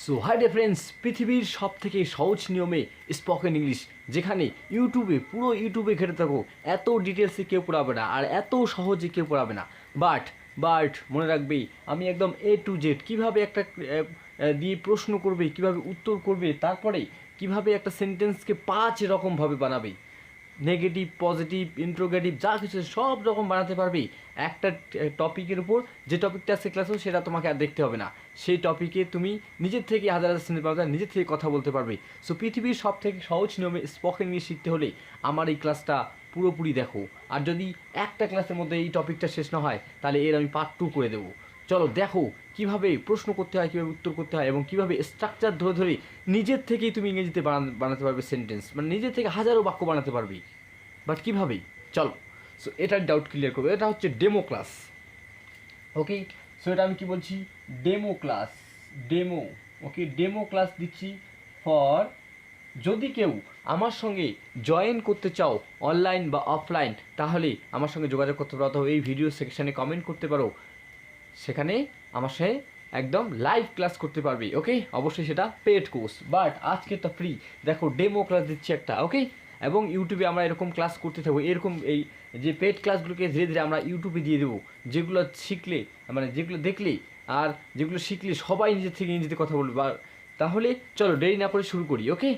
So high day friends পৃথিবীর সব থেকে সহজ নিয়মে স্পোকেন ইংলিশ যেখানে ইউটিউবে পুরো ইউটিউবে ঘেটে থাকো, এত ডিটেলসে কেউ পড়াবে না আর এত সহজে কেউ পড়াবে না। বাট বাট মনে রাখবে, আমি একদম এ টু জেড কীভাবে একটা দিয়ে প্রশ্ন করবে, কীভাবে উত্তর করবে, তারপরে কীভাবে একটা সেন্টেন্সকে পাঁচ রকমভাবে বানাবে। নেগেটিভ পজিটিভ ইন্ট্রোগেটিভ যা কিছু সব রকম বানাতে পারবি। একটা টপিকের উপর যে টপিকটা আজকে ক্লাস সেটা তোমাকে আর দেখতে হবে না। সেই টপিকে তুমি নিজের থেকে হাজার হাজার শুনতে পারবে নিজের থেকে কথা বলতে পারবে। সো পৃথিবীর সব থেকে সহজ নিয়মে স্পোকেন ইংলিশ শিখতে হলে আমার এই ক্লাসটা পুরোপুরি দেখো। আর যদি একটা ক্লাসের মধ্যে এই টপিকটা শেষ না হয়, তাহলে এর আমি পার্ট টু করে দেবো। চলো, দেখো কীভাবে প্রশ্ন করতে হয়, কীভাবে উত্তর করতে হয় এবং কীভাবে স্ট্রাকচার ধরে ধরে নিজের থেকেই তুমি ইংরেজিতে বানাতে পারবে সেন্টেন্স মানে নিজের থেকে হাজারো বাক্য বানাতে পারবে। বাট কীভাবে? চলো। সো এটার ডাউট ক্লিয়ার করব। এটা হচ্ছে ডেমো ক্লাস ওকে সো এটা আমি কি বলছি? Demo class demo okay demo class দিচ্ছি ফর যদি কেউ আমার সঙ্গে জয়েন করতে চাও অনলাইন বা অফলাইন তাহলে আমার সঙ্গে যোগাযোগ করতে পারো। অথবা এই ভিডিও সেকশানে কমেন্ট করতে পারো। সেখানে আমার সাথে একদম লাইভ ক্লাস করতে পারবে। ওকে অবশ্যই সেটা পেড কোর্স বাট আজকে তো ফ্রি দেখো ডেমো ক্লাস দিচ্ছি একটা। ওকে এবং ইউটিউবে আমরা এরকম ক্লাস করতে থাকব। এরকম এই যে পেড ক্লাসগুলোকে ধীরে ধীরে আমরা ইউটিউবে দিয়ে দেবো। যেগুলো শিখলে মানে যেগুলো দেখলে আর যেগুলো শিখলে সবাই নিজের থেকে নিজেদের কথা বলবে। বা তাহলে চলো দেরি না করে শুরু করি ওকে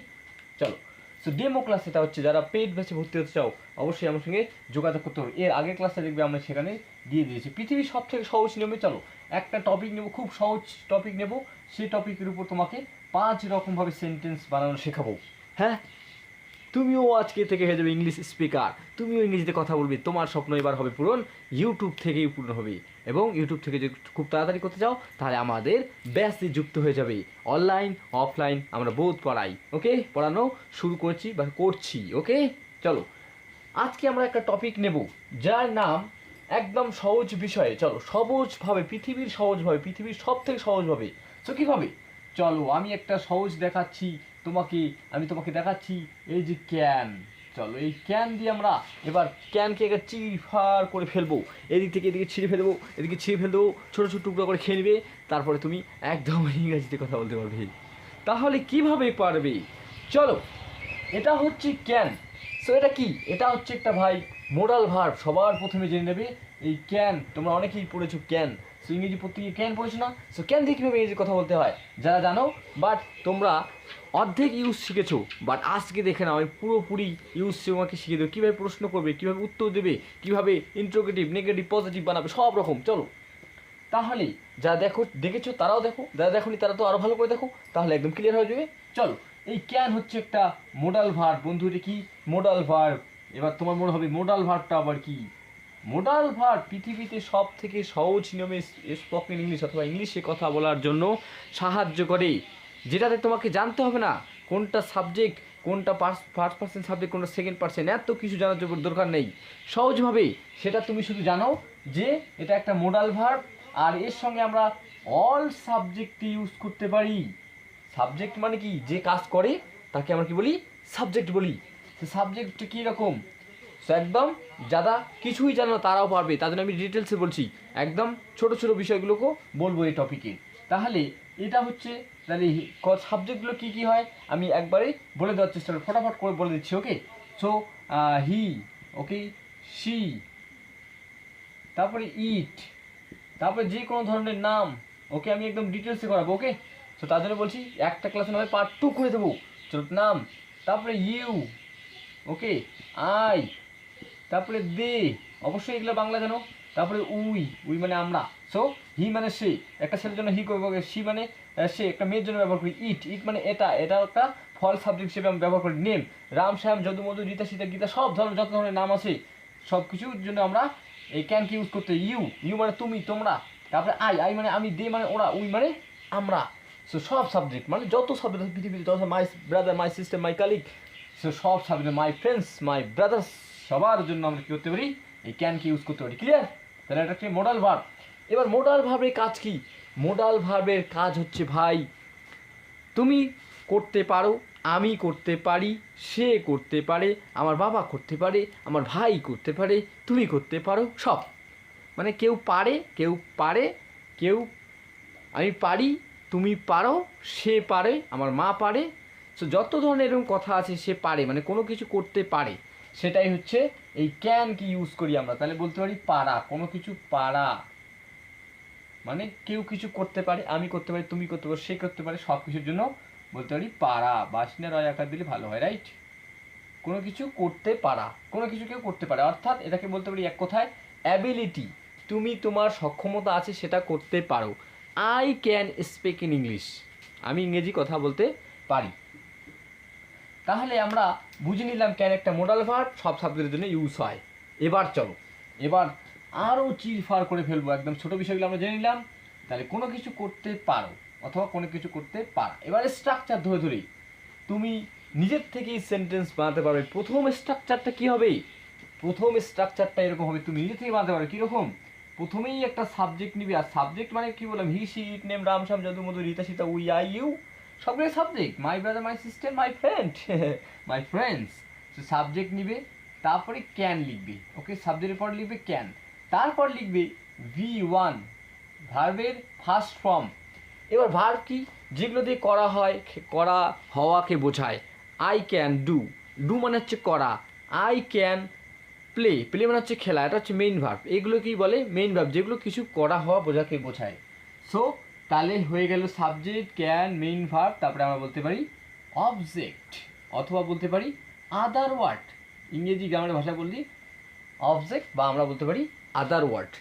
চলো। সো ডেমো ক্লাস এটা হচ্ছে, যারা পেড ব্যাচে ভর্তি হতে চাও, অবশ্যই আমার সঙ্গে যোগাযোগ করতে হবে। এর আগের ক্লাসটা দেখবে আমরা সেখানে দিয়ে দিয়েছি। পৃথিবীর সব থেকে সহজ নিয়মে চলো, একটা টপিক নেব, খুব সহজ টপিক নেব সেই টপিকের উপর তোমাকে পাঁচ রকমভাবে সেন্টেন্স বানানো শেখাবো। হ্যাঁ? তুমিও আজকে থেকে হয়ে যাবে ইংলিশ স্পিকার তুমিও ইংরেজিতে কথা বলবে, তোমার স্বপ্ন এবার হবে পূরণ ইউটিউব থেকেই পূর্ণ হবে। এবং ইউটিউব থেকে যদি খুব তাড়াতাড়ি করতে চাও, তাহলে আমাদের ব্যাসে যুক্ত হয়ে যাবে। অনলাইন অফলাইন আমরা বহুত পড়াই ওকে পড়ানো শুরু করছি বা করছি ওকে চলো, আজকে আমরা একটা টপিক নেব, যার নাম একদম সহজ বিষয়ে। চলো, সহজভাবে, পৃথিবীর সহজভাবে, পৃথিবীর সব থেকে সহজভাবে। তো কীভাবে? চলো, আমি একটা সহজ দেখাচ্ছি তোমাকে, আমি তোমাকে দেখাচ্ছি এই যে ক্যান চলো, এই ক্যান দিয়ে আমরা এবার ক্যানকে একটা চিরফার করে ফেলব। এদিক থেকে এদিকে ছিঁড়ে ফেলব, এদিকে ছিঁড়ে ফেলব, ছোটো ছোটো টুকরো করে খেয়ে নেবে, তারপরে তুমি একদম ইংরাজিতে কথা বলতে পারবে। তাহলে কীভাবে পারবে? চলো, এটা হচ্ছে ক্যান সো এটা কি? এটা হচ্ছে একটা ভাই মোডাল ভার্ব সবার প্রথমে জেনে নেবে, এই ক্যান তোমরা অনেকেই পড়েছো ক্যান সো ইংরেজি গিয়ে ক্যান পড়েছো না? সো ক্যান দিয়ে কীভাবে ইংরেজি কথা বলতে হয়? যারা জানো বাট তোমরা অর্ধেক ইউজ শিখেছো বাট আজকে দেখে নাও, আমি পুরোপুরি ইউজ তোমাকে শিখে দেবো। কীভাবে প্রশ্ন করবে, কীভাবে উত্তর দেবে, কীভাবে ইন্ট্রোগেটিভ নেগেটিভ পজিটিভ বানাবে, সব রকম। চলো। তাহলে যারা দেখো, দেখেছ, তারাও দেখো, যারা দেখোনি, তারা তো আরও ভালো করে দেখো, তাহলে একদম ক্লিয়ার হয়ে যাবে। চলো, এই ক্যান হচ্ছে একটা মোডাল ভার্ব বন্ধু, এটা কি? মোডাল ভার্ব এবার তোমার মনে হবে মোডাল ভার্বটা আবার কি? মোডাল ভার্ব পৃথিবীতে সব থেকে সহজ নিয়মে স্পোকেন ইংলিশ অথবা ইংলিশে কথা বলার জন্য সাহায্য করে। যেটাতে তোমাকে জানতে হবে না কোনটা সাবজেক্ট কোনটা ফার্স্ট পার্সেন্ট সাবজেক্ট কোনটা সেকেন্ড পার্সেন্ট এত কিছু জানার জন্য দরকার নেই। সহজভাবে সেটা তুমি শুধু জানো যে এটা একটা মোডাল ভার্ব আর এর সঙ্গে আমরা অল সাবজেক্ট ইউজ করতে পারি। সাবজেক্ট মানে কি? যে কাজ করে, তাকে আমরা কি বলি? সাবজেক্ট বলি। সে সাবজেক্ট কী রকম সো একদম যারা কিছুই জানো তারাও পারবে। জন্য আমি ডিটেলসে বলছি। একদম ছোট ছোট বিষয়গুলোকেও বলব এই টপিকে তাহলে এটা হচ্ছে তাহলে ক সাবজেক্টগুলো কী কী হয়, আমি একবারে বলে দেওয়ার চেষ্টা করি ফটাফট করে বলে দিচ্ছি okay so he okay she তারপরে ইট তারপরে যে কোনো ধরনের নাম ওকে আমি একদম ডিটেলসে করাবো ওকে তো তার জন্য বলছি, একটা ক্লাসে নয় পার্ট টু করে দেবো চলো নাম, তারপরে ইউ ওকে আই তারপরে দে অবশ্যই এগুলো বাংলা জানো, তারপরে উই উই মানে আমরা সো হি মানে সে, একটা ছেলের জন্য হি করব সি মানে সে একটা মেয়ের জন্য ব্যবহার করি ইট। ইট মানে এটা এটা একটা ফল সাবজেক্ট হিসেবে আমি ব্যবহার করি। নেম, রাম, শ্যাম, যদু, মধু, রীতা, সীতা, গীতা, সব ধরনের, যত ধরনের নাম আছে সব কিছুর জন্য আমরা এই ক্যানকে ইউজ করতে ইউ ইউ মানে তুমি, তোমরা। তারপরে আই আই মানে আমি দে মানে ওরা উই মানে আমরা। সো সব সাবজেক্ট মানে যত সাবজেক্ট পৃথিবীতে যত my brother my sister my colleague so সব subject my friends my brothers সবার জন্য আমরা কী করতে পারি? এই ক্যানকে ইউজ করতে পারি। ক্লিয়ার তাহলে এটা একটি মোডাল ভার্ব এবার মোডাল ভার্বের কাজ কি? মোডাল ভার্বের কাজ হচ্ছে ভাই। তুমি করতে পারো, আমি করতে পারি, সে করতে পারে, আমার বাবা করতে পারে, আমার ভাই করতে পারে, তুমি করতে পারো, সব। মানে কেউ পারে কেউ পারে, কেউ আমি পারি, তুমি পারো, সে পারে, আমার মা পারে। সো যত ধরনের এরকম কথা আছে, সে পারে মানে কোনো কিছু করতে পারে। সেটাই হচ্ছে এই ক্যান কি ইউজ করি আমরা, তাহলে বলতে পারি পারা, কোনো কিছু পারা। মানে কেউ কিছু করতে পারে, আমি করতে পারি, তুমি করতে পারো, সে করতে পারে, সব কিছুর জন্য বলতে পারি পারা, বাসিনা রয় আকার দিলে ভালো হয় রাইট কোনো কিছু করতে পারা, কোনো কিছু কেউ করতে পারে, অর্থাৎ এটাকে বলতে পারি এক কথায় অ্যাবিলিটি তুমি তোমার সক্ষমতা আছে সেটা করতে পারো। I can speak in English আমি ইংরেজি কথা বলতে পারি। তাহলে আমরা বুঝে নিলাম ক্যান একটা মোডাল ভার্ব সব সাবজেক্টের জন্য ইউজ হয়। এবার চলো, এবার আরও চিরফার করে ফেলব, একদম ছোট বিষয়গুলো আমরা জেনে নিলাম। তাহলে কোনো কিছু করতে পারো, অথবা কোনো কিছু করতে পারো। এবার স্ট্রাকচার ধরে ধরি। তুমি নিজের থেকেই সেন্টেন্স বানাতে পারবে। প্রথম স্ট্রাকচারটা কি হবে? প্রথম স্ট্রাকচারটা এরকম হবে। তুমি নিজে থেকে বানাতে পারবে, কীরকম? প্রথমেই একটা সাবজেক্ট নিবি। আর সাবজেক্ট মানে কি বললাম? He she it, name, Ram Sham Jadu Madhu Rita, Sita, we, I, you সবগুলো subject my brother my sister my friend my friends subject নিবে, তারপরে ক্যান লিখবে। ওকে সাবজেক্টের পর লিখবে ক্যান তারপর লিখবে ভি ওয়ান ভার্বের ফার্স্ট ফর্ম এবার ভার্ব কি? যেগুলো দিয়ে করা হয় করা হওয়াকে বোঝায়। আই ক্যান ডু ডু মানে হচ্ছে করা। আই ক্যান প্লে প্লে মানে হচ্ছে খেলা। এটা হচ্ছে মেইন ভার্ব এগুলো কি বলে মেইন ভার্ব যেগুলো কিছু করা হওয়া বোঝাকে বোঝায়। সো তাহলে হয়ে গেল সাবজেক্ট ক্যান মেইন ভার্ব তারপরে আমরা বলতে পারি অবজেক্ট অথবা বলতে পারি আদার ওয়ার্ড ইংরেজি গ্রামের ভাষা বললি অবজেক্ট বা আমরা বলতে পারি আদার ওয়ার্ড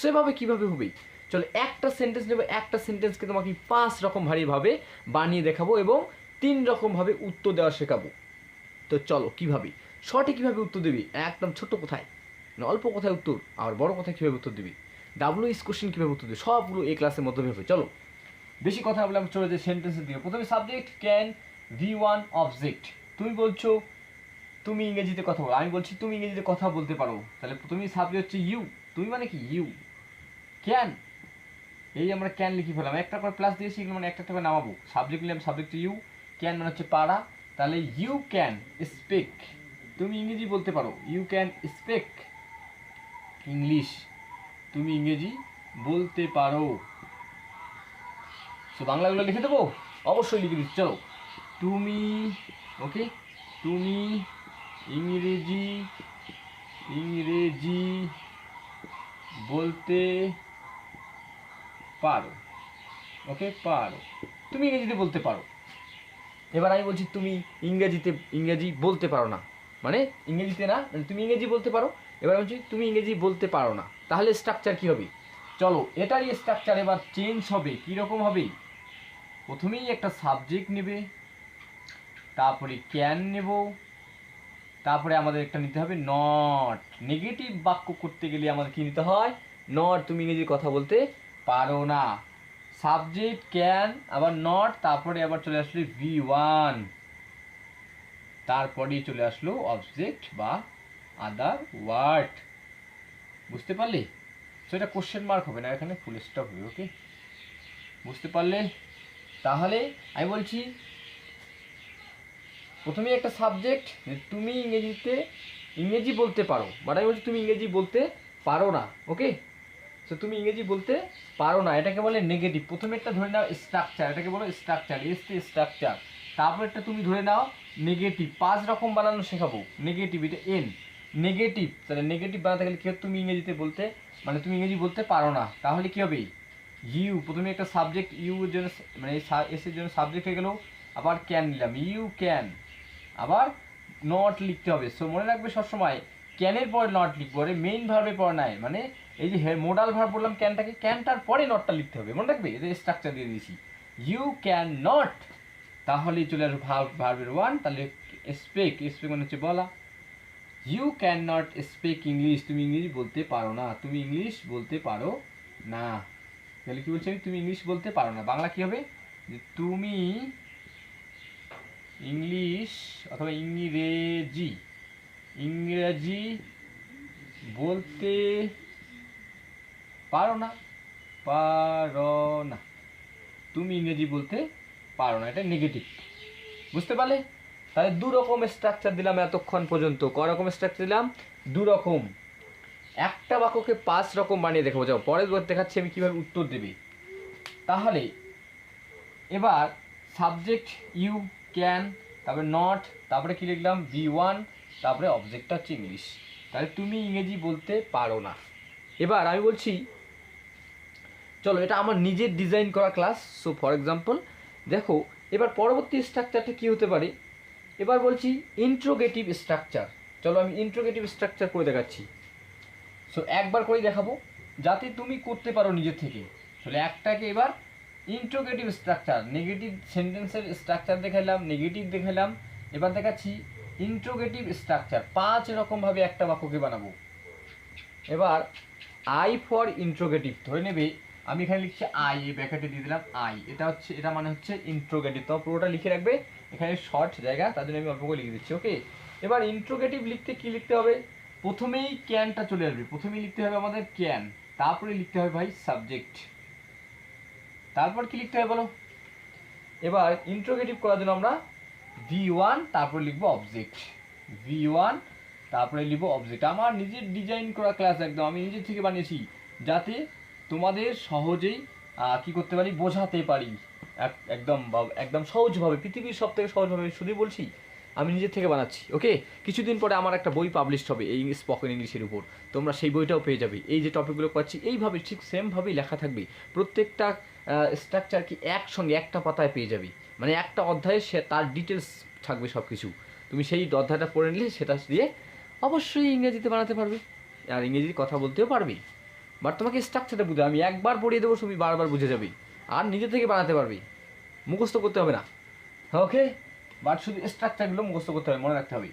সেভাবে কীভাবে হবে? চলো একটা সেন্টেন্স নেব, একটা সেন্টেন্সকে তোমাকে পাঁচ রকম ভারীভাবে বানিয়ে দেখাবো এবং তিন রকমভাবে উত্তর দেওয়া শেখাবো। তো চলো, কীভাবে? শর্টে কীভাবে উত্তর দিবি। একদম ছোট্ট কোথায়? মানে অল্প কথায় উত্তর? আর বড় কথায় কীভাবে উত্তর দিবি? ডাব্লিউ ইস কোশ্চেন কীভাবে উত্তর দিবি? সবগুলো এ ক্লাসের মধ্যে হবে। চলো, বেশি কথা বললাম চলে যে সেন্টেন্সের দিকে প্রথমে subject can V one object তুমি বলছো তুমি ইংরেজিতে কথা বলো। আমি বলছি, তুমি ইংরেজিতে কথা বলতে পারো। তাহলে তুমি সাবজেক্ট হচ্ছে ইউ তুমি মানে কি? ইউ ক্যান এই আমরা ক্যান লিখি ফেলাম একটা করে প্লাস দিয়েছি এগুলো মানে একটা একটা করে নামাবো। সাবজেক্ট নিলাম সাবজেক্ট ইউ ক্যান মানে হচ্ছে পারা তাহলে ইউ ক্যান স্পিক তুমি ইংরেজি বলতে পারো। ইউ ক্যান স্পিক ইংলিশ তুমি ইংরেজি বলতে পারো। সো বাংলাগুলো লিখে দেবো? অবশ্যই লিখে দিচ্ছি। চলো। তুমি ওকে তুমি ইংরেজি ইংরেজি বলতে পারো। ওকে পারো। তুমি ইংরেজিতে বলতে পারো। এবার আমি বলছি তুমি ইংরেজিতে, ইংরেজি বলতে পারো না। মানে ইংরেজিতে না মানে তুমি ইংরেজি বলতে পারো। এবার বলছি তুমি ইংরেজি বলতে পারো না। তাহলে স্ট্রাকচার কি হবে? চলো, এটারই স্ট্রাকচার এবার চেঞ্জ হবে। কীরকম হবে? প্রথমেই একটা সাবজেক্ট নেবে, তারপরে ক্যান নেব তারপরে আমাদের একটা নিতে হবে নট নেগেটিভ বাক্য করতে গেলে আমাদের কি নিতে হয়? নট তুমি ইংরেজি কথা বলতে পারো না। সাবজেক্ট ক্যান আবার নট তারপরে আবার চলে আসলো ভি ওয়ান তারপরেই চলে আসলো অবজেক্ট বা আদার ওয়ার্ড বুঝতে পারলে? সেটা কোশ্চেন মার্ক হবে না, এখানে ফুল স্টপ হবে ওকে বুঝতে পারলে? তাহলে আমি বলছি প্রথমে একটা সাবজেক্ট তুমি ইংরেজিতে ইংরেজি বলতে পারো। বাট আমি বলছি তুমি ইংরেজি বলতে পারো না ওকে তো তুমি ইংরেজি বলতে পারো না। এটাকে বলে নেগেটিভ প্রথমে একটা ধরে নাও স্ট্রাকচার এটাকে বলো স্ট্রাকচার এস তে স্ট্রাকচার তারপর একটা তুমি ধরে নাও নেগেটিভ পাঁচ রকম বানানো শেখাবো। নেগেটিভ এটা এন নেগেটিভ তাহলে নেগেটিভ বানাতে গেলে কি? তুমি ইংরেজিতে বলতে মানে তুমি ইংরেজি বলতে পারো না। তাহলে কী হবে? ইউ প্রথমে একটা সাবজেক্ট ইউ এর জন্য মানে এস এর জন্য সাবজেক্ট হয়ে গেল। আবার ক্যান নিলাম। ইউ ক্যান আবার নট লিখতে হবে। সো মনে রাখবে সবসময় ক্যানের পরে নট লিখব, আরে মেইন ভার্বের পরে নাই। মানে এই যে মোডাল ভার্ব বললাম ক্যানটাকে ক্যানটার পরে নটটা লিখতে হবে। মনে রাখবে? এদের স্ট্রাকচার দিয়ে দিয়েছি। ইউ ক্যান নট তাহলে চলে আসবে ভার্ব ভার্বের ওয়ান তাহলে স্পেক স্পেক মানে হচ্ছে বলা। You can not speak English তুমি ইংলিশ বলতে পারো না। তুমি ইংলিশ বলতে পারো না। তাহলে কি বলছি আমি? তুমি ইংলিশ বলতে পারো না। বাংলা কি হবে? যে তুমি ইংলিশ অথবা ইংরেজি। ইংরেজি বলতে পারো না পারো না। তুমি ইংরেজি বলতে পারো না, এটা নেগেটিভ বুঝতে পারলে? তাহলে দু রকম স্ট্রাকচার দিলাম এতক্ষণ পর্যন্ত। ক রকম স্ট্রাকচার দিলাম দু রকম একটা বাক্যকে পাঁচ রকম বানিয়ে দেখাবো। যাও, পরের দেখাচ্ছি আমি কীভাবে উত্তর দেবে। তাহলে, এবার সাবজেক্ট ইউ ক্যান তারপরে নট তারপরে কি লিখলাম? বি ওয়ান তারপরে অবজেক্টটা হচ্ছে ইংলিশ তাহলে তুমি ইংরেজি বলতে পারো না। এবার আমি বলছি, চলো এটা আমার নিজের ডিজাইন করা ক্লাস সো ফর এক্সাম্পল দেখো, এবার পরবর্তী স্ট্রাকচারটা কি হতে পারে? এবার বলছি ইন্ট্রোগেটিভ স্ট্রাকচার চলো আমি ইন্ট্রোগেটিভ স্ট্রাকচার করে দেখাচ্ছি। সো একবার করে দেখাবো, যাতে তুমি করতে পারো নিজের থেকে। তাহলে একটাকে এবার ইন্ট্রোগেটিভ স্ট্রাকচার নেগেটিভ সেন্টেন্সের স্ট্রাকচার দেখালাম নেগেটিভ দেখালাম, এবার দেখাচ্ছি ইন্ট্রোগেটিভ স্ট্রাকচার পাঁচ রকমভাবে একটা বাক্যকে বানাবো। এবার আই ফর ইন্ট্রোগেটিভ ধরে নেবে, আমি এখানে লিখছি আই এই ব্যাকেটে দিয়ে দিলাম আই এটা হচ্ছে, এটা মানে হচ্ছে ইন্ট্রোগেটিভ তো পুরোটা লিখে রাখবে, এখানে শর্ট জায়গা, তার জন্য আমি অল্প করে লিখে দিচ্ছি ওকে এবার ইন্ট্রোগেটিভ লিখতে কি লিখতে হবে? প্রথমেই ক্যানটা চলে আসবে, প্রথমেই লিখতে হবে আমাদের ক্যান তারপরে লিখতে হবে ভাই সাবজেক্ট তারপর কি লিখতে হবে বলো? এবার ইন্ট্রোগেটিভ করার জন্য আমরা ভি ওয়ান তারপরে লিখব অবজেক্ট ভি ওয়ান তারপরে লিখব অবজেক্ট আমার নিজের ডিজাইন করা ক্লাস একদম, আমি নিজের থেকে বানিয়েছি, যাতে তোমাদের সহজেই কি করতে পারি, বোঝাতে পারি। এক- একদম একদম সহজভাবে, পৃথিবীর সব থেকে সহজভাবে শুধুই বলছি, আমি নিজের থেকে বানাচ্ছি, ওকে? কিছুদিন পরে আমার একটা বই পাবলিশ হবে এই স্পোকেন ইংলিশের উপর। তোমরা সেই বইটাও পেয়ে যাবে। এই যে টপিকগুলো পাচ্ছি, এইভাবে ঠিক সেমভাবেই লেখা থাকবে। প্রত্যেকটা স্ট্রাকচার কি একসঙ্গে একটা পাতায় পেয়ে যাবে। মানে একটা অধ্যায়ে সে তার ডিটেলস থাকবে সব কিছু তুমি সেই অধ্যায়টা পড়ে নিলে সেটা দিয়ে অবশ্যই ইংরেজিতে বানাতে পারবে। আর ইংরেজির কথা বলতেও পারবে। বাট তোমাকে স্ট্রাকচারটা বুঝে, আমি একবার পড়িয়ে দেবো তুমি বারবার বুঝে যাবে। আর নিজে থেকে বানাতে পারবে। মুখস্থ করতে হবে না। ওকে বাট শুধু স্ট্রাকচারগুলো মুখস্থ করতে হবে, মনে রাখতে হবে।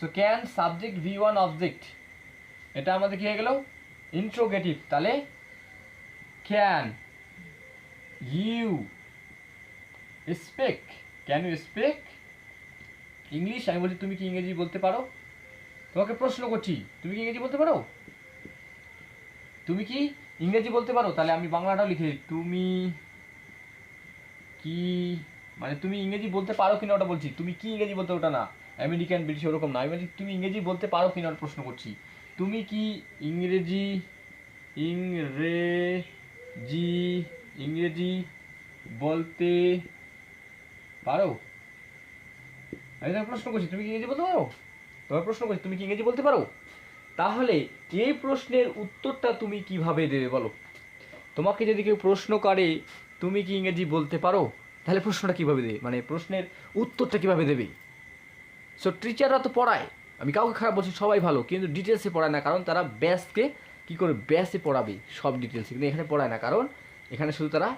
So can subject V one object এটা আমাদের কি হয়ে গেল? ইন্ট্রোগেটিভ তাহলে can you. Speak. Can you speak? English, আমি বলছি, তুমি কি ইংরেজি বলতে পারো? তোমাকে প্রশ্ন করছি, তুমি কি ইংরেজি বলতে পারো? তুমি কি ইংরেজি বলতে পারো? তাহলে আমি বাংলাটাও লিখে। তুমি কি মানে তুমি ইংরেজি বলতে পারো কিনা ওটা বলছি। তুমি কি ইংরেজি বলতে ওটা না। আমেরিকান, ব্রিটিশ, ওরকম না। আমি বলছি, তুমি ইংরেজি বলতে পারো কিনা ওটা প্রশ্ন করছি। তুমি কি ইংরেজি ইংরেজি ইংরেজি বলতে পারো? আমি তোমাকে প্রশ্ন করছি, তুমি কি ইংরেজি বলতে পারো? তোমার প্রশ্ন করছি, তুমি কি ইংরেজি বলতে পারো? তাহলে এই প্রশ্নের উত্তরটা তুমি কীভাবে দেবে বলো? তোমাকে যদি কেউ প্রশ্ন করে, তুমি কি ইংরেজি বলতে পারো? তাহলে প্রশ্নটা কীভাবে দেবে? মানে প্রশ্নের উত্তরটা কীভাবে দেবে? সো টিচাররা তো পড়ায়। আমি কাউকে খারাপ বলছি, সবাই ভালো, কিন্তু ডিটেলসে পড়ায় না, কারণ তারা ব্যাসকে কি করে? ব্যাসে পড়াবে, সব ডিটেলসে কিন্তু এখানে পড়ায় না, কারণ এখানে শুধু তারা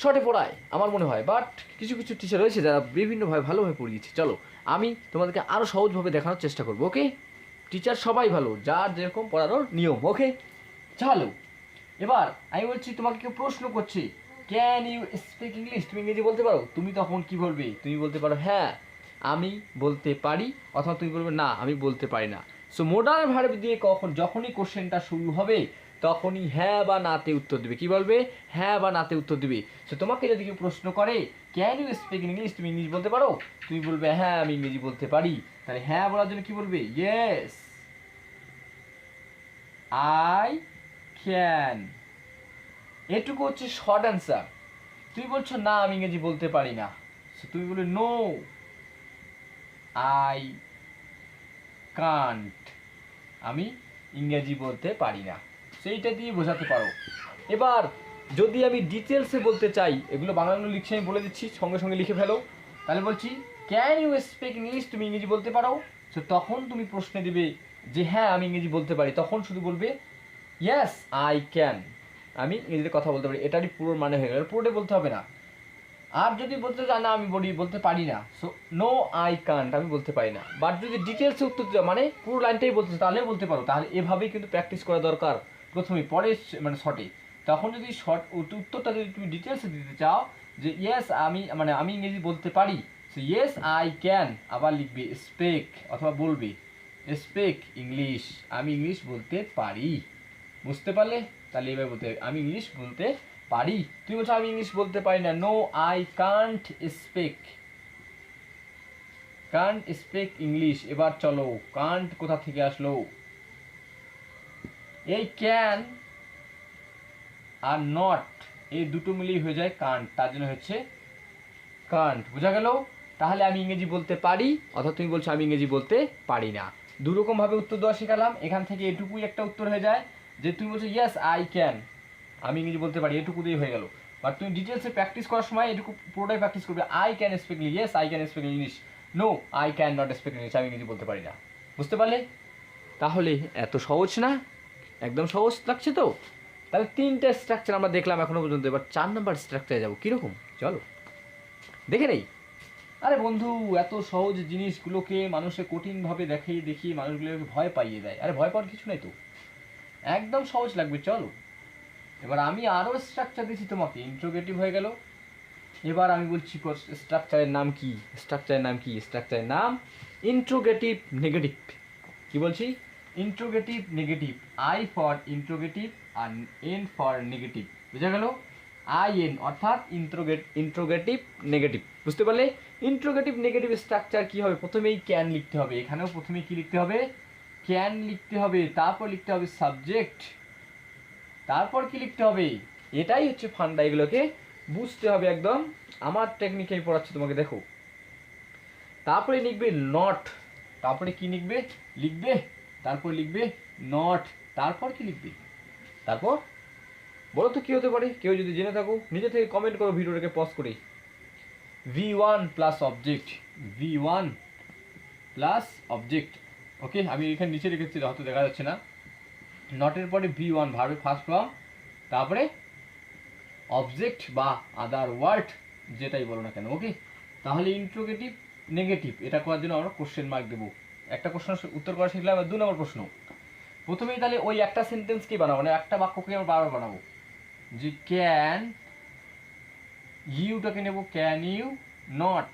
শর্টে পড়ায়, আমার মনে হয়। বাট কিছু কিছু টিচার রয়েছে যারা বিভিন্নভাবে ভালোভাবে পড়িয়েছে চলো, আমি তোমাদেরকে আরও সহজভাবে দেখানোর চেষ্টা করব ওকে টিচার সবাই ভালো, যার যেরকম পড়ানোর নিয়ম ওকে চলো, এবার আমি বলছি, তোমাকে কেউ প্রশ্ন করছে ক্যান ইউ স্পিক ইংলিশ তুমি ইংরেজি বলতে পারো? তুমি তখন কি বলবে? তুমি বলতে পারো হ্যাঁ আমি বলতে পারি। অথবা তুমি বলবে, না, আমি বলতে পারি না। সো মোডাল ভার্ব দিয়ে কখন, যখনই কোশ্চেনটা শুরু হবে তখনই হ্যাঁ বা নাতে উত্তর দেবে। কি বলবে? হ্যাঁ বা নাতে উত্তর দিবে। সো তোমাকে যদি কেউ প্রশ্ন করে ক্যান ইউ স্পিক ইংলিশ তুমি ইংলিশ বলতে পারো? তুমি বলবে হ্যাঁ আমি ইংরেজি বলতে পারি। তাহলে হ্যাঁ বলার জন্য কি বলবে? ইয়েস আই ক্যান এটুকু হচ্ছে শর্ট অ্যান্সার তুমি বলছো, না, আমি ইংরেজি বলতে পারি না। তুমি বলে নো আই কান্ট আমি ইংরেজি বলতে পারি না। সেইটা দিয়ে বোঝাতে পারো। এবার, যদি আমি ডিটেলসে বলতে চাই, এগুলো বাংলাগুলো লিখছি আমি বলে দিচ্ছি, সঙ্গে সঙ্গে লিখে ফেলো। তাহলে বলছি ক্যান ইউ স্পিক ইংলিশ তুমি ইংরেজি বলতে পারো। সো তখন তুমি প্রশ্নে দেবে যে হ্যাঁ আমি ইংরেজি বলতে পারি। তখন শুধু বলবে ইয়াস আই ক্যান আমি ইংরেজিতে কথা বলতে পারি। এটারই পুরো মানে হয়ে গেল। পুরোটাই বলতে হবে না। আর যদি বলতে চান না, আমি বলি, বলতে পারি না। সো নো আই কান্ট আমি বলতে পারি না। বাট যদি ডিটেলসে উত্তর দিতে মানে পুরো লাইনটাই বলতে তাহলে বলতে পারো। তাহলে এভাবেই কিন্তু প্র্যাকটিস করা দরকার। প্রথমে পরে মানে শর্টে তখন যদি শর্ট উত্তরটা যদি তুমি ডিটেলসে দিতে চাও, যে ইয়েস আমি মানে আমি ইংরেজি বলতে পারি সো ইয়েস আই ক্যান আবার লিখবে স্পেক অথবা বলবে স্পেক ইংলিশ আমি ইংলিশ বলতে পারি। বুঝতে পারলে? তাহলে এবার বলতে আমি ইংলিশ বলতে পারি। তুমি বলছো, আমি ইংলিশ বলতে পারি না। No I can't speak can't speak English এবার চলো কান্ট কোথা থেকে আসলো? এই ক্যান আর নট এই দুটো মিলিয়ে হয়ে যায় কান্ট তার জন্য হচ্ছে কান্ট বোঝা গেল? তাহলে আমি ইংরেজি বলতে পারি, অথবা তুমি বলছো আমি ইংরেজি বলতে পারি না। দুরকম ভাবে উত্তর দেওয়া শেখালাম, এখান থেকে এটুকুই একটা উত্তর হয়ে যায়, যে তুমি বলছো ইয়েস আই ক্যান আমি ইংরেজি বলতে পারি এটুকু দিয়ে হয়ে গেল। বাট তুমি ডিটেলসে প্র্যাকটিস করার সময় এটুকু পুরোটাই প্র্যাকটিস করবে I can speak yes I can speak English no I can not speak English আমি ইংরেজি বলতে পারি না। বুঝতে পারলে? তাহলে এত সহজ না? একদম সহজ লাগছে তো? তাহলে তিনটে স্ট্রাকচার আমরা দেখলাম এখনও পর্যন্ত। এবার চার নাম্বার স্ট্রাকচারে যাব। কীরকম? চলো। দেখে নেই? আরে বন্ধু, এত সহজ জিনিসগুলোকে মানুষে কঠিনভাবে দেখিয়ে দেখিয়ে মানুষগুলোকে ভয় পাইয়ে দেয়। আরে ভয় পাওয়ার কিছু নেই তো? একদম সহজ লাগবে, চলো। এবার আমি আরও স্ট্রাকচার দিচ্ছি তোমাকে। ইন্ট্রোগেটিভ হয়ে গেল। এবার আমি বলছি স্ট্রাকচারের নাম কি? স্ট্রাকচারের নাম কি? স্ট্রাকচারের নাম ইন্ট্রোগেটিভ নেগেটিভ কি বলছি? Interrogative negative, I for interrogative R N for negative. বুঝা গেল? আই, এন অর্থাৎ ইন্ট্রোগেট ইন্ট্রোগেটিভ নেগেটিভ। বুঝতে পারলে? ইন্ট্রোগেটিভ নেগেটিভ স্ট্রাকচার কি হবে? প্রথমেই ক্যান লিখতে হবে। এখানেও প্রথমে কি লিখতে হবে? ক্যান লিখতে হবে, তারপর লিখতে হবে সাবজেক্ট। তারপর কি লিখতে হবে? এটাই হচ্ছে ফান্ডা, এগুলোকে বুঝতে হবে একদম। আমার টেকনিকে আমি পড়াচ্ছি, তোমাকে দেখো। তারপরে লিখবে নট তারপরে কি লিখবে? লিখবে তারপর লিখবে নট তারপর কি লিখবে? তারপর? বলো তো কি হতে পারে? কেউ যদি জেনে থাকো, নিজে থেকে কমেন্ট করো ভিডিওটাকে পজ করে V one plus object V one plus object okay আমি এখানে নিচে রেখেছি, হয়তো দেখা যাচ্ছে না। নটের পরে ভি ওয়ান ভার্বে ফার্স্ট ফর্ম তারপরে অবজেক্ট বা আদার ওয়ার্ড যেটাই বলো না কেন ওকে তাহলে ইন্ট্রোগেটিভ নেগেটিভ এটা করার জন্য আমরা কোশ্চেন মার্ক দেবো। একটা প্রশ্ন উত্তর করা শিখলাম, এবার দু নম্বর প্রশ্ন। প্রথমেই তাহলে ওই একটা সেন্টেন্স সেন্টেন্সকেই বানাবো? মানে একটা বাক্যকে আমরা বারবার বানাবো। যে ক্যান ইউটাকে নেব can you not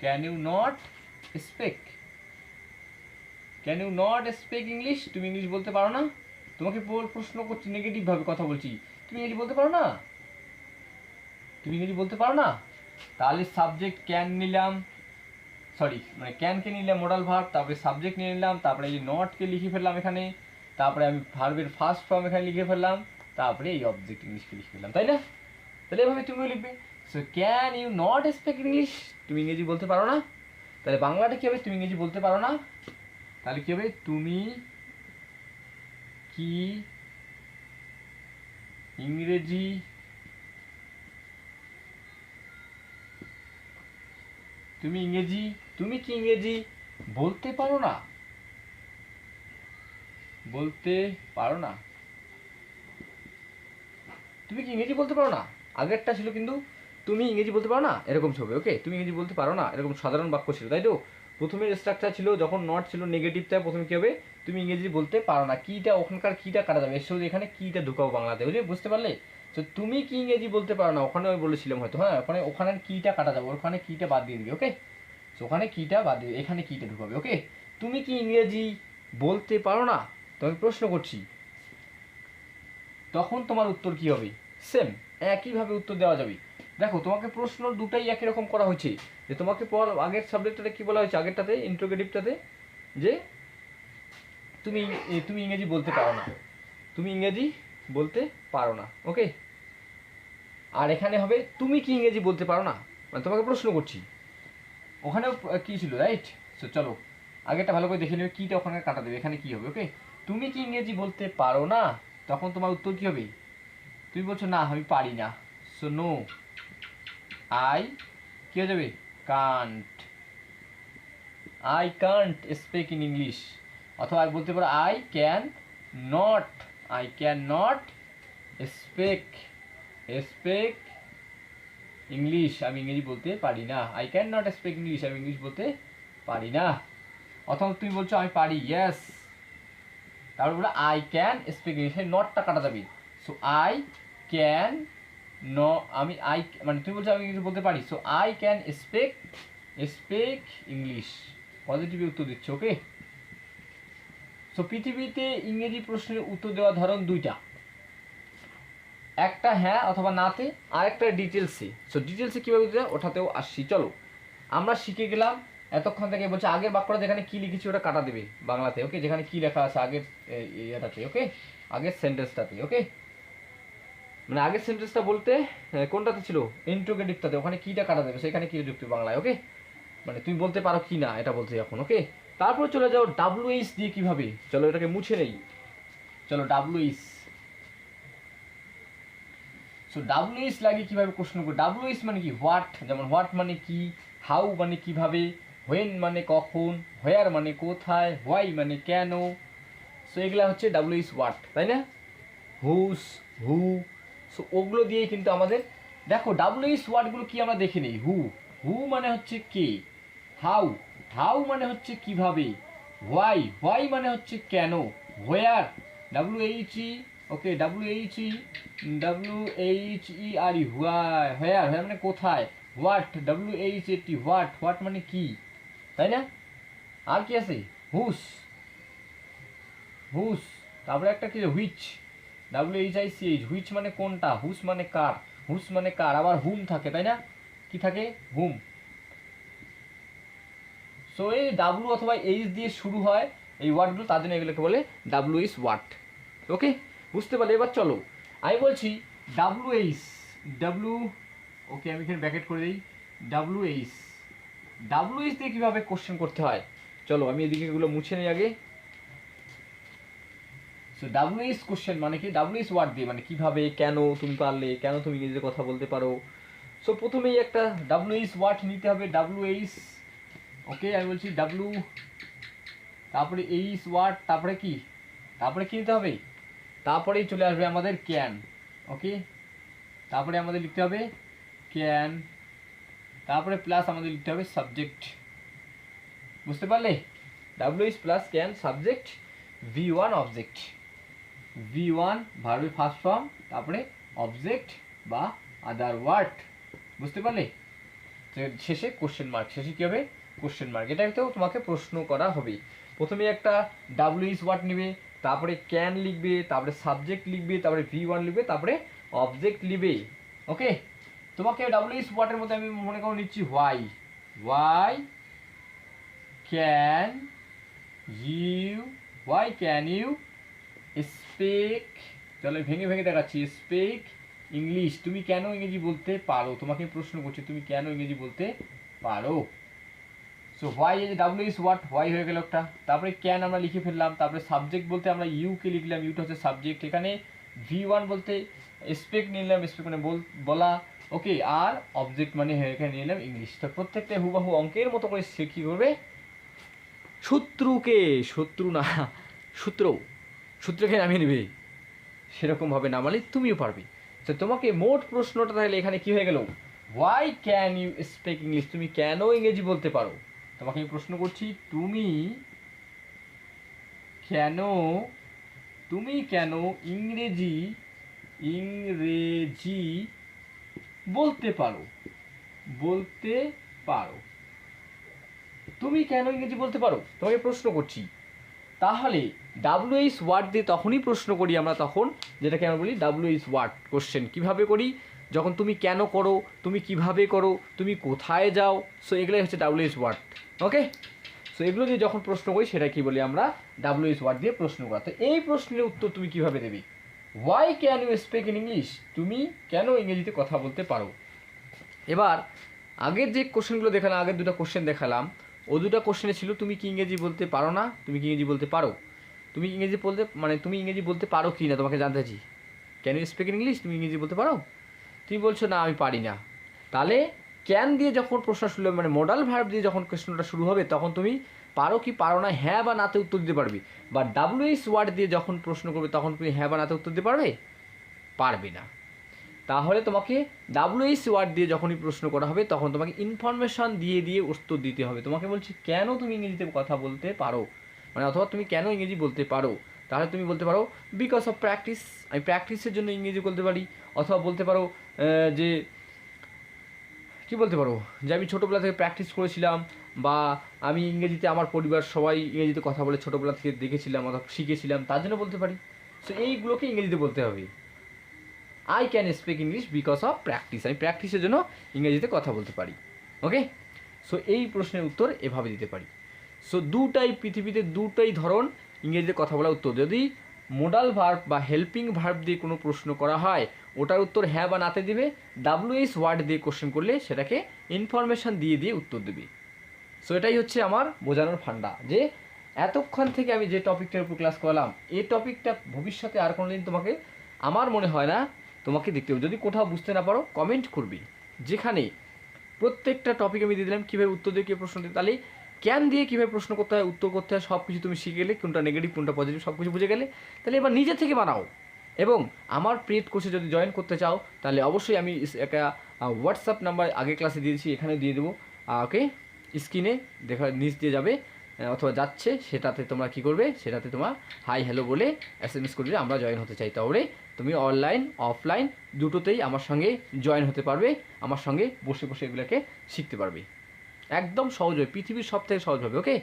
can you not speak can you not speak English তুমি ইংলিশ বলতে পারো না? তোমাকে প্রশ্ন করছি নেগেটিভভাবে কথা বলছি। তুমি ইংরেজি বলতে পারো না? তুমি ইংরেজি বলতে পারো না? তাহলে সাবজেক্ট ক্যান নিলাম। সরি মানে ক্যানকে নিলাম মোডাল ভার্ব তারপরে সাবজেক্ট নিয়ে নিলাম, তারপরে এই নটকে লিখে ফেললাম এখানে, তারপরে আমি ভার্বের ফার্স্ট ফর্ম এখানে লিখে ফেললাম, তারপরে এই অবজেক্ট ইংলিশকে লিখে ফেললাম, তাই না? তাহলে এভাবে তুমিও লিখবে। So can you not speak English তুমি ইংরেজি বলতে পারো না? তাহলে বাংলাটা কী হবে? তুমি ইংরেজি বলতে পারো না? তাহলে কী হবে? তুমি কি ইংরেজি তুমি ইংরেজি তুমি কি ইংরেজি বলতে পারো না? বলতে পারো না। তুমি কি ইংরেজি বলতে পারো না? আগেরটা ছিল কিন্তু তুমি ইংরেজি বলতে পারো না? এরকম ছবি ওকে তুমি ইংরেজি বলতে পারো না? এরকম সাধারণ বাক্য ছিল, তাই তো? প্রথমে স্ট্রাকচার ছিল, যখন নট ছিল নেগেটিভটা প্রথমে কি হবে? তুমি ইংরেজি বলতে পারো না। কিটা ওখানকার, কিটা কাটা যাবে? সঙ্গে এখানে কিটা ঢুকাও বাংলাতে, বুঝলি? বুঝতে পারলে? তো তুমি কি ইংরেজি বলতে পারো না? ওখানে আমি বলেছিলাম হয়তো হ্যাঁ? ওখানে ওখানে কিটা কাটা যাবে, ওখানে কিটা বাদ দিয়ে দিবি ওকে ওখানে কিটা বাদ দিয়ে এখানে কিটা ঢুকাবে ওকে তুমি কি ইংরেজি বলতে পারো না? তোমাকে প্রশ্ন করছি। তখন তোমার উত্তর কি হবে? সেম একইভাবে উত্তর দেওয়া যাবে। দেখো, তোমাকে প্রশ্ন দুটাই একই রকম করা হয়েছে। যে তোমাকে আগের সাবজেক্টটাতে কি বলা হয়েছে? আগেরটাতে ইন্ট্রোগেটিভটাতে যে তুমি তুমি ইংরেজি বলতে পারো না। তুমি ইংরেজি বলতে পারো না ওকে আর এখানে হবে, তুমি কি ইংরেজি বলতে পারো না? মানে তোমাকে প্রশ্ন করছি। ওখানেও কি ছিল রাইট সো চলো, আগেরটা ভালো করে দেখে নেবে কিটা ওখানে কাটা দেবে, এখানে কি হবে ওকে তুমি কি ইংরেজি বলতে পারো না, তখন তোমার উত্তর কি হবে? তুমি বলছো, না, আমি পারি না। সো নো আই কি হয়ে যাবে? Can't I can't speak in English অথবা বলতে পারো I can not I can not speak speak English আমি ইংরেজি বলতে পারি না। I can not speak English আমি ইংলিশ বলতে পারি না। অথবা তুমি বলছো, আমি পারি। ইয়েস তারপর বলে আই ক্যান স্পিক ইংলিশ নটটা কাটা যাবে। সো আই ক্যান ন আমি আই মানে তুমি বলছো, আমি ইংলিশ বলতে পারি। So I can speak speak English positive উত্তর দিচ্ছে ওকে সো পৃথিবীতে ইংরেজি প্রশ্নের উত্তর দেওয়ার ধরন দুইটা। একটা হ্যাঁ অথবা নাতে, আরেকটা ডিটেলসে সো ডিটেলসে কীভাবে দিতে ওঠাতেও আসছি। চলো। আমরা শিখে গেলাম। এতক্ষণ থেকে বলছে আগের বাক্যটা যেখানে কি লিখেছি ওটা কাটা দেবে বাংলাতে ওকে যেখানে কি লেখা আছে আগের ইয়েটাতে ওকে আগের সেন্টেন্সটাতে ওকে মানে আগের সেন্টেন্সটা বলতে কোনটাতে ছিল? ইন্ট্রোগেটিভটাতে ওখানে কিটা কাটা দেবে? সেখানে কি যুক্তি বাংলায় ওকে মানে তুমি বলতে পারো কি না, এটা বলতে এখন ওকে তারপর চলে যাও ডাব্লিউ এইচ দিয়ে কীভাবে? চলো এটাকে মুছে নেই। চলো W H so W H লাগে কীভাবে প্রশ্ন করব? ডাব্লিউ এইচ মানে কি? হোয়াট যেমন হোয়াট মানে কি? হাউ মানে কীভাবে? হোয়েন মানে কখন? হোয়ার মানে কোথায়? হোয়াই মানে কেন? সো এগুলা হচ্ছে ডাব্লিউ এইচ হোয়াট তাই না? হুস হু সো ওগুলো দিয়েই কিন্তু আমাদের, দেখো ডাব্লিউ এইচ ওয়ার্ডগুলো কি আমরা দেখে নিই? হু হু মানে হচ্ছে কে? হাউ হাউ মানে হচ্ছে কীভাবে? হোয়াই হোয়াই মানে হচ্ছে কেন? Where W H E okay W H E W H E R E where where মানে কোথায়? What W H A T what what মানে কি? তাই না? আর কি আছে? হুস হুস তারপরে একটা কি which W H I C H which মানে কোনটা? হুস মানে কার? হুস মানে কার? আবার হুম থাকে, তাই না? কি থাকে? হুম সো এই ডাব্লু অথবা এইচ দিয়ে শুরু হয় এই ওয়ার্ডগুলো তার জন্য এগুলোকে বলে ডাব্লু এইচ ওয়ার্ড ওকে বুঝতে পারলে এবার চলো। আমি বলছি ডাব্লু এইচ ডাব্লু ওকে আমি এখানে ব্যাকেট করে দিই। ডাব্লু এইচ ডাব্লু এইচ দিয়ে কীভাবে কোশ্চেন করতে হয়? চলো, আমি এদিকে এগুলো মুছে নিই আগে। সো ডাব্লিউএস কোশ্চেন মানে কি? ডাব্লিউএস ওয়ার্ড দিয়ে মানে কীভাবে, কেন, তুমি পারলে, কেন তুমি ইংরেজিতে কথা বলতে পারো? সো প্রথমেই একটা ডাব্লিউএস ওয়ার্ড নিতে হবে ডাব্লিউএস ওকে আমি বলছি ডাব্লিউ তারপরে এইস ওয়ার্ড তারপরে কি? তারপরে কি নিতে হবে? তারপরেই চলে আসবে আমাদের ক্যান ওকে তারপরে আমাদের লিখতে হবে ক্যান তারপরে প্লাস আমাদের লিখতে হবে সাবজেক্ট বুঝতে পারলে? W S plus can subject V one object V one ভার্বের ফার্স্ট ফর্ম তারপরে অবজেক্ট বা আদার ওয়ার্ড বুঝতে পারলে? শেষে কোশ্চেন মার্ক শেষে কী হবে? কোশ্চেন মার্ক এটাতেও তোমাকে প্রশ্ন করা হবে। প্রথমে একটা ডাব্লিউএস ওয়ার্ড নেবে? তারপরে ক্যান লিখবে, তারপরে সাবজেক্ট লিখবে, তারপরে ভি ওয়ান লিখবে, তারপরে অবজেক্ট লিখবে ওকে তোমাকে ডাব্লিউএস ওয়ার্ডের মধ্যে আমি মনে করো নিচ্ছি why why can you why can you speak চলো ভেঙে ভেঙে দেখাচ্ছি স্পিক ইংলিশ তুমি কেন ইংরেজি বলতে পারো? তোমাকে প্রশ্ন করছি, তুমি কেন ইংরেজি বলতে পারো? So why as W is what why হয়ে গেল একটা। তারপরে ক্যান আমরা লিখে ফেললাম। তারপরে সাবজেক্ট বলতে আমরা ইউকে লিখলাম। ইউটা হচ্ছে সাবজেক্ট এখানে ভি ওয়ান বলতে স্পেক নিলাম। স্পেক মানে বলা ওকে আর অবজেক্ট মানে এখানে নিলাম ইংলিশ তো প্রত্যেকটা হুবাহু অঙ্কের মতো করে সে কী করবে? শত্রুকে শত্রু না সূত্র সূত্রকে নামিয়ে নেবে। সেরকমভাবে নামালে তুমিও পারবে। তো তোমাকে মোট প্রশ্নটা তাহলে এখানে কি হয়ে গেল? Why can you speak English তুমি কেন ইংরেজি বলতে পারো? তোমাকে আমি প্রশ্ন করছি, তুমি কেন তুমি কেন ইংরেজি ইংরেজি বলতে পারো? বলতে পারো। তুমি কেন ইংরেজি বলতে পারো? তোমাকে প্রশ্ন করছি। তাহলে ডাব্লিউএইচ ওয়ার্ড দিয়ে তখনই প্রশ্ন করি আমরা তখন, যেটাকে আমরা বলি ডাব্লিউএইচ ওয়ার্ড কোশ্চেন কীভাবে করি? যখন তুমি কেন করো, তুমি কীভাবে করো, তুমি কোথায় যাও সো এগুলোই হচ্ছে ডাব্লিউএইচ ওয়ার্ড ওকে সো এগুলো দিয়ে যখন প্রশ্ন করি, সেটা কি বলি আমরা? ডাব্লিউএইচ ওয়ার্ড দিয়ে প্রশ্ন করা। তো এই প্রশ্নের উত্তর তুমি কীভাবে দেবে? Why can you speak in English তুমি কেন ইংরেজিতে কথা বলতে পারো? এবার, আগের যে কোশ্চেনগুলো দেখালাম, আগের দুটো কোশ্চেন দেখালাম, ও দুটো কোশ্চেনে ছিল, তুমি কি ইংরেজি বলতে পারো না? তুমি কি ইংরেজি বলতে পারো? তুমি ইংরেজি বলতে মানে তুমি ইংরেজি বলতে পারো কি না? তোমাকে জানতে চাইছি। ক্যান ইউ স্পিক ইংলিশ তুমি ইংরেজি বলতে পারো? তুমি বলছো, না, আমি পারি না। তাহলে ক্যান দিয়ে যখন প্রশ্ন শুরু মানে মডাল ভার্ব দিয়ে যখন প্রশ্নটা শুরু হবে, তখন তুমি পারো কি পারো না হ্যাঁ বা নাতে উত্তর দিতে পারবে? বা ডাব্লিউএস ওয়ার্ড দিয়ে যখন প্রশ্ন করবে, তখন তুমি হ্যাঁ বা নাতে উত্তর দিতে পারবে? পারবে না। তাহলে তোমাকে ডাব্লিউএস ওয়ার্ড দিয়ে যখনই প্রশ্ন করা হবে, তখন তোমাকে ইনফরমেশন দিয়ে দিয়ে উত্তর দিতে হবে। তোমাকে বলছি, কেন তুমি ইংরেজিতে কথা বলতে পারো? মানে অথবা তুমি কেন ইংরেজি বলতে পারো? তাহলে তুমি বলতে পারো বিকজ অফ প্র্যাকটিস আমি প্র্যাকটিসের জন্য ইংরেজি বলতে পারি। অথবা বলতে পারো যে, কি বলতে পারো যে আমি ছোটোবেলা থেকে প্র্যাকটিস করেছিলাম বা আমি ইংরেজিতে আমার পরিবার সবাই ইংরেজিতে কথা বলে ছোটোবেলা থেকে দেখেছিলাম, অথবা শিখেছিলাম, তার জন্য বলতে পারি। সো এইগুলোকে ইংরেজিতে বলতে হবে। I can speak English because of practice আমি প্র্যাকটিসের জন্য ইংরেজিতে কথা বলতে পারি। ওকে সো এই প্রশ্নের উত্তর এভাবে দিতে পারি। সো দুটাই পৃথিবীতে দুটাই ধরন ইংরেজিতে কথা বলার উত্তর। যদি মোডাল ভার্ব বা হেল্পিং ভার্ব দিয়ে কোনো প্রশ্ন করা হয়, ওটার উত্তর হ্যাঁ বা নাতে দিবে ডাব্লিউএস ওয়ার্ড দিয়ে কোশ্চেন করলে সেটাকে ইনফরমেশন দিয়ে দিয়ে উত্তর দিবে। সো এটাই হচ্ছে আমার বোঝানোর ফান্ডা, যে এতক্ষণ থেকে আমি যে টপিকটার উপর ক্লাস করলাম, এই টপিকটা ভবিষ্যতে আর কোনো দিন তোমাকে, আমার মনে হয় না, তোমাকে দেখতে হবে। যদি কোথাও বুঝতে না পারো কমেন্ট করবি। যেখানে প্রত্যেকটা টপিক আমি দিয়ে দিলাম, কীভাবে উত্তর দিয়ে কী প্রশ্ন দিতে তাহলে ক্যান দিয়ে কীভাবে প্রশ্ন করতে হয়, উত্তর করতে হয় সব কিছু তুমি শিখে গেলে, কোনটা নেগেটিভ কোনটা পজিটিভ সব কিছু বুঝে গেলে, তাহলে এবার নিজে থেকে বানাও। এবং আমার প্রিয়েট কোর্সে যদি জয়েন করতে চাও, তাহলে অবশ্যই আমি একটা হোয়াটসঅ্যাপ নাম্বার আগে ক্লাসে দিয়েছি এখানে দিয়ে দেবো। ওকে স্ক্রিনে দেখা, নিচ দিয়ে যাবে অথবা যাচ্ছে, সেটাতে তোমরা কি করবে, সেটাতে তোমার হাই হ্যালো বলে এস এম এস করলে আমরা জয়েন হতে চাই। তাহলে তুমি অনলাইন অফলাইন দুটোতেই আমার সঙ্গে জয়েন হতে পারবে, আমার সঙ্গে বসে বসে এগুলোকে শিখতে পারবে। একদম সহজ হবে, পৃথিবীর সব থেকে সহজ হবে ওকে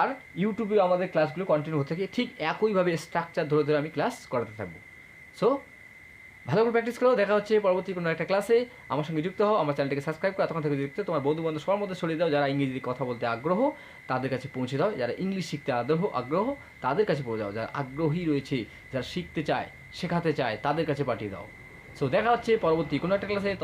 আর ইউটিউবে আমাদের ক্লাসগুলো কন্টিনিউ হতে থাকে ঠিক একইভাবে স্ট্রাকচার ধরে ধরে আমি ক্লাস করাতে থাকব। সো ভালো করে প্র্যাকটিস করো, দেখা হচ্ছে পরবর্তী কোনো একটা ক্লাসে আমার সঙ্গে যুক্ত হও, আমার চ্যানেলটিকে সাবস্ক্রাইব করো, এতক্ষণ থেকে যুক্ত, তোমার বন্ধু বান্ধব সবার মধ্যে ছড়িয়ে দাও, যারা ইংরেজি কথা বলতে আগ্রহ, তাদের কাছে পৌঁছে দাও। যারা ইংলিশ শিখতে আগ্রহ আগ্রহ, তাদের কাছে পৌঁছে দাও। যারা আগ্রহী রয়েছে, যারা শিখতে চায়, শেখাতে চায়, তাদের কাছে পাঠিয়ে দাও। সো দেখা হচ্ছে পরবর্তী কোনো একটা ক্লাসে